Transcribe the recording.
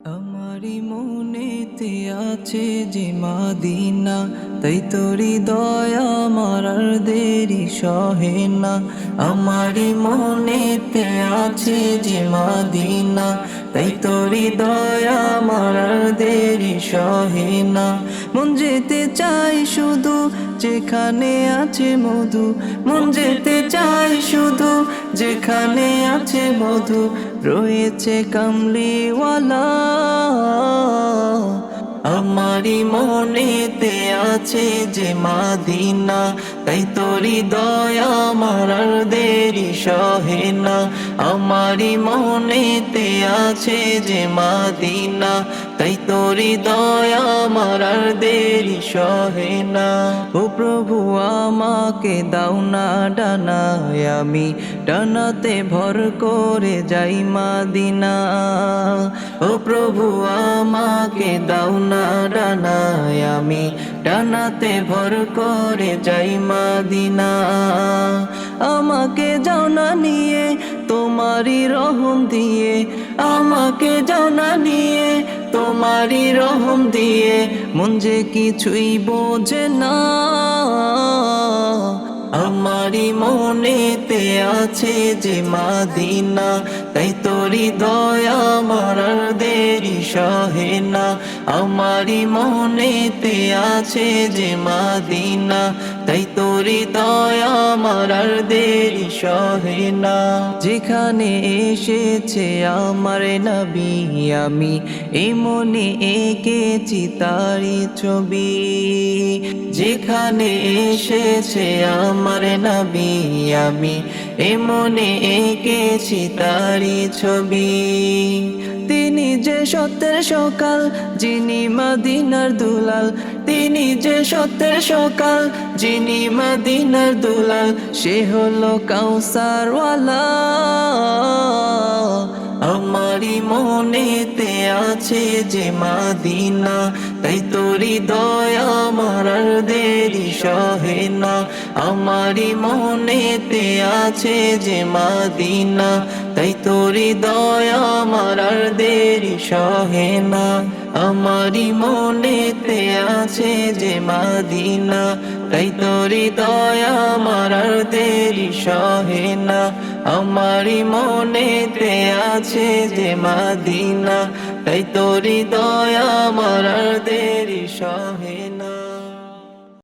আমারি মনেতে আছে যে মাদিনা, তাই তোরি দয়া মারার দেরি সহে না। আমারি মনেতে আছে যে মাদিনা, তাই তোরি দয়া আমার আর দেরি সহে না। মন যেতে চাই শুধু যেখানে আছে মধু। মন যেতে চাই শুধু যেখানে আছে মধু। রয়েছে কামলিওয়ালা। আমারি মনেতে আছে যে মাদিনা। তাই তোরি দয়া আমার আর দেরি সহে না। আমারি মনেতে আছে যে মাদিনা। তাই তোরি দয়া আমার আর দেরি সহে না। ও প্রভু, আমাকে দাও না ডানায়। আমি ডানাতে ভর করে যাই মাদিনা। ও প্রভু, আমাকে দাও না ডানায়। আমি ডানাতে ভর করে যাই মাদিনা। আমাকে যাও না নিয়ে, তোমারই রহম দিয়ে। আমাকে যাও না নিয়ে, তোমারই রহম দিয়ে। মন যে কিছুই বোঝে না আমারি মনেতে আছে যে মাদিনা। তাই তোরি দয়া আমার দেরি সহে না। আমারি মনেতে আছে যে মাদিনা। তাই তোরি দয়া আমার আর দেরি সহে না। যেখানে এসেছে আমার নবী, আমি এই মনে এঁকেছি তারি ছবি। যেখানে এসেছে আমার নবী, আমি এ মনে এঁকেছি তারি ছবি। তিনি যে সত্যের সকাল, যিনি মাদিনার দুলাল। তিনি যে সত্যের সকাল, যিনি মাদিনার দুলাল। সে হলো কাউসারওয়ালা। আমারি মনেতে আছে যে মাদিনা তাই তোরি দয়া আমার আর দেরি সহে না। আমারি মনেতে আছে যে মাদিনা। তাই তোরি দয়া আমার আর দেরি সহে না। আমারি মনেতে আছে যে মাদিনা। তাই তোরি দয়া আমার আর দেরি সহে না। আমারি মনেতে আছে যে মাদিনা। তাই তোরি দয়া মারার দেরি সহে না।